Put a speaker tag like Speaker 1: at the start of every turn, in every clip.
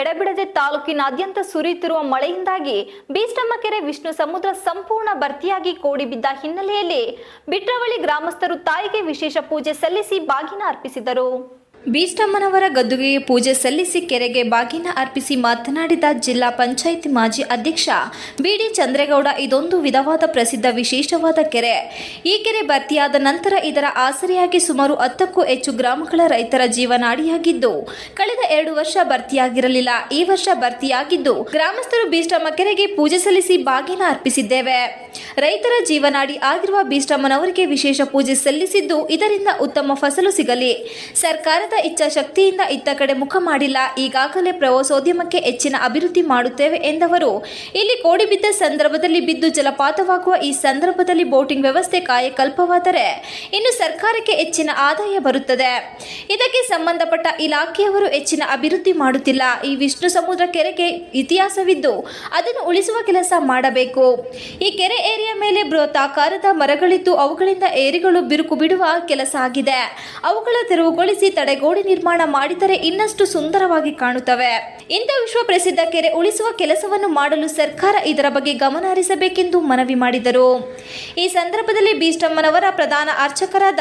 Speaker 1: ಎಡಬಿಡದೆ ತಾಲೂಕಿನಾದ್ಯಂತ ಸುರಿಯುತ್ತಿರುವ ಮಳೆಯಿಂದಾಗಿ ಬೀಸ್ಟಮ್ಮ ಕೆರೆ ವಿಷ್ಣು ಸಮುದ್ರ ಸಂಪೂರ್ಣ ಭರ್ತಿಯಾಗಿ ಕೋಡಿಬಿದ್ದ ಹಿನ್ನೆಲೆಯಲ್ಲಿ ಬಿಟ್ರವಳ್ಳಿ ಗ್ರಾಮಸ್ಥರು ತಾಯಿಗೆ ವಿಶೇಷ ಪೂಜೆ ಸಲ್ಲಿಸಿ ಬಾಗಿನ ಅರ್ಪಿಸಿದರು. ಬೀಸ್ಟಮ್ಮನವರ ಗದ್ದುಗೆಗೆ ಪೂಜೆ ಸಲ್ಲಿಸಿ ಕೆರೆಗೆ ಬಾಗಿನ ಅರ್ಪಿಸಿ ಮಾತನಾಡಿದ ಜಿಲ್ಲಾ ಪಂಚಾಯಿತಿ ಮಾಜಿ ಅಧ್ಯಕ್ಷ ಬಿಡಿ ಚಂದ್ರೇಗೌಡ, ಇದೊಂದು ವಿಧವಾದ ಪ್ರಸಿದ್ಧ ವಿಶೇಷವಾದ ಕೆರೆ. ಈ ಕೆರೆ ಭರ್ತಿಯಾದ ನಂತರ ಇದರ ಆಸರೆಯಾಗಿ ಸುಮಾರು ಹತ್ತಕ್ಕೂ ಹೆಚ್ಚು ಗ್ರಾಮಗಳ ರೈತರ ಜೀವನಾಡಿಯಾಗಿದ್ದು, ಕಳೆದ ಎರಡು ವರ್ಷ ಭರ್ತಿಯಾಗಿರಲಿಲ್ಲ. ಈ ವರ್ಷ ಭರ್ತಿಯಾಗಿದ್ದು, ಗ್ರಾಮಸ್ಥರು ಬೀಷ್ಟಮ್ಮ ಕೆರೆಗೆ ಪೂಜೆ ಸಲ್ಲಿಸಿ ಬಾಗಿನ ಅರ್ಪಿಸಿದ್ದೇವೆ. ರೈತರ ಜೀವನಾಡಿ ಆಗಿರುವ ಬೀಷ್ಟಮ್ಮನವರಿಗೆ ವಿಶೇಷ ಪೂಜೆ ಸಲ್ಲಿಸಿದ್ದು ಇದರಿಂದ ಉತ್ತಮ ಫಸಲು ಸಿಗಲಿ. ಸರ್ಕಾರದ ಇಚ್ಛಾಶಕ್ತಿಯಿಂದ ಇತ್ತ ಕಡೆ ಮುಖ ಮಾಡಿಲ್ಲ. ಈಗಾಗಲೇ ಪ್ರವಾಸೋದ್ಯಮಕ್ಕೆ ಹೆಚ್ಚಿನ ಅಭಿವೃದ್ಧಿ ಮಾಡುತ್ತೇವೆ ಎಂದವರು. ಇಲ್ಲಿ ಕೋಡಿಬಿದ್ದ ಸಂದರ್ಭದಲ್ಲಿ ಬಿದ್ದು ಜಲಪಾತವಾಗುವ ಈ ಸಂದರ್ಭದಲ್ಲಿ ಬೋಟಿಂಗ್ ವ್ಯವಸ್ಥೆ ಕಾಯಕಲ್ಪವಾದರೆ ಇನ್ನು ಸರ್ಕಾರಕ್ಕೆ ಹೆಚ್ಚಿನ ಆದಾಯ ಬರುತ್ತದೆ. ಇದಕ್ಕೆ ಸಂಬಂಧಪಟ್ಟ ಇಲಾಖೆಯವರು ಹೆಚ್ಚಿನ ಅಭಿವೃದ್ಧಿ ಮಾಡುತ್ತಿಲ್ಲ. ಈ ವಿಷ್ಣು ಸಮುದ್ರ ಕೆರೆಗೆ ಇತಿಹಾಸವಿದ್ದು ಅದನ್ನು ಉಳಿಸುವ ಕೆಲಸ ಮಾಡಬೇಕು. ಈ ಕೆರೆ ಏರಿಯಾ ಮೇಲೆ ಬೃಹತಾಕಾರದ ಮರಗಳಿದ್ದು ಅವುಗಳಿಂದ ಏರಿಗಳು ಬಿರುಕು ಬಿಡುವ ಕೆಲಸ ಆಗಿದೆ. ಅವುಗಳ ತೆರವುಗೊಳಿಸಿ ತಡೆಗೋಡೆ ನಿರ್ಮಾಣ ಮಾಡಿದರೆ ಇನ್ನಷ್ಟು ಸುಂದರವಾಗಿ ಕಾಣುತ್ತವೆ. ಇಂಥ ವಿಶ್ವ ಪ್ರಸಿದ್ಧ ಕೆರೆ ಉಳಿಸುವ ಕೆಲಸವನ್ನು ಮಾಡಲು ಸರ್ಕಾರ ಇದರ ಬಗ್ಗೆ ಗಮನ ಹರಿಸಬೇಕೆಂದು ಮನವಿ ಮಾಡಿದರು. ಈ ಸಂದರ್ಭದಲ್ಲಿ ಬೀಷ್ಟಮ್ಮನವರ ಪ್ರಧಾನ ಅರ್ಚಕರಾದ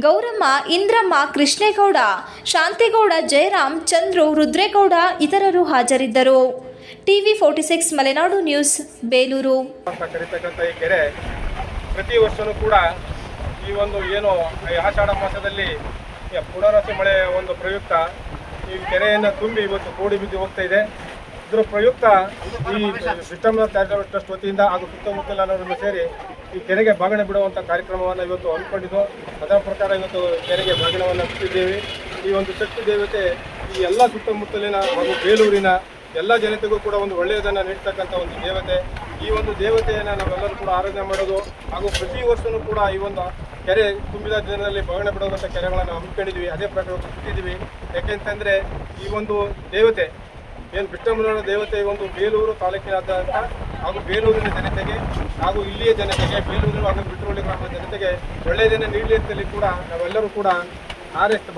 Speaker 1: ಗೌರಮ್ಮ, ಇಂದ್ರಮ್ಮ, ಕೃಷ್ಣೇಗೌಡ, ಶಾಂತೇಗೌಡ, ಜಯರಾಮ್, ಚಂದ್ರು, ರುದ್ರೇಗೌಡ ಇತರರು ಹಾಜರಿದ್ದರು. TV forty six Malenadu news, Belur.
Speaker 2: ಅಂತ ಕೆರೆ ಪ್ರತಿ ವರ್ಷವೂ ಕೂಡ ಈ ಒಂದು ಏನು ಈ ಆಷಾಢ ಮಾಸದಲ್ಲಿ ಈ ಪುನರಸಿ ಮಳೆ ಒಂದು ಪ್ರಯುಕ್ತ. ಈ ಕೆರೆಯನ್ನು ತುಂಬಿ ಇವತ್ತು ಕೂಡಿ ಬಿದ್ದು ಹೋಗ್ತಾ ಇದೆ. ಇದರ ಪ್ರಯುಕ್ತ ಈ ಸಿಸ್ಟಮ್ ಚಾರಿಟಬಲ್ ವತಿಯಿಂದ ಹಾಗೂ ಸುತ್ತಮುತ್ತಲಿನವರನ್ನು ಸೇರಿ ಈ ಕೆರೆಗೆ ಬಾಗಿಣ ಬಿಡುವಂಥ ಕಾರ್ಯಕ್ರಮವನ್ನು ಇವತ್ತು ಹಮ್ಮಿಕೊಂಡಿದ್ದು. ಅದರ ಪ್ರಕಾರ ಇವತ್ತು ಕೆರೆಗೆ ಬಾಗಿನವನ್ನು ಬಿಟ್ಟಿದ್ದೇವೆ ಈ ಒಂದು ಶಕ್ತಿ ದೇವತೆ ಈ ಎಲ್ಲ ಸುತ್ತಮುತ್ತಲಿನ ಹಾಗೂ ಬೇಲೂರಿನ ಎಲ್ಲ ಜನತೆಗೂ ಕೂಡ ಒಂದು ಒಳ್ಳೆಯದನ್ನು ನೀಡ್ತಕ್ಕಂಥ ಒಂದು ದೇವತೆ. ಈ ಒಂದು ದೇವತೆಯನ್ನು ನಾವೆಲ್ಲರೂ ಕೂಡ ಆರಾಧನೆ ಮಾಡೋದು ಹಾಗೂ ಪ್ರತಿ ವರ್ಷವೂ ಕೂಡ ಈ ಒಂದು ಕೆರೆ ತುಂಬಿದ ದಿನದಲ್ಲಿ ಬಾಗಣೆ ಬಿಡುವಂಥ ಕೆರೆಗಳನ್ನು ಹಮ್ಮಿಕೊಂಡಿದ್ವಿ ಅದೇ ಪ್ರಕಾರ ಸುತ್ತಿದ್ದೀವಿ ಯಾಕೆಂತಂದರೆ ಈ ಒಂದು ದೇವತೆ ಏನು ಬಿಟ್ಟಮನ ದೇವತೆ ಒಂದು ಬೇಲೂರು ತಾಲೂಕಿನಾದ್ಯಂತ ಹಾಗೂ ಬೇಲೂರಿನ ಜನತೆಗೆ ಹಾಗೂ ಇಲ್ಲಿಯ ಜನತೆಗೆ, ಬೇಲೂರು ಹಾಗೂ ಬಿಟ್ಟರಳ್ಳಿ ಗ್ರಾಮದ ಜನತೆಗೆ ಒಳ್ಳೆಯದನ್ನು ನೀಡಲಿ ಅಂತೇಳಿ ಕೂಡ ನಾವೆಲ್ಲರೂ ಕೂಡ ಆರೆಸ್ಟ್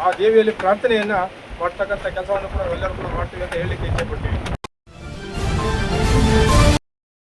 Speaker 2: ಆ ದೇವಿಯಲ್ಲಿ ಪ್ರಾರ್ಥನೆಯನ್ನು ಮಾಡ್ತಕ್ಕಂಥ ಕೆಲಸವನ್ನು ಕೂಡ ಎಲ್ಲರೂ ಕೂಡ ಮಾಡ್ತೀವಿ ಅಂತ ಹೇಳಲಿಕ್ಕೆ ಇಚ್ಛೆಪಡ್ತೀವಿ.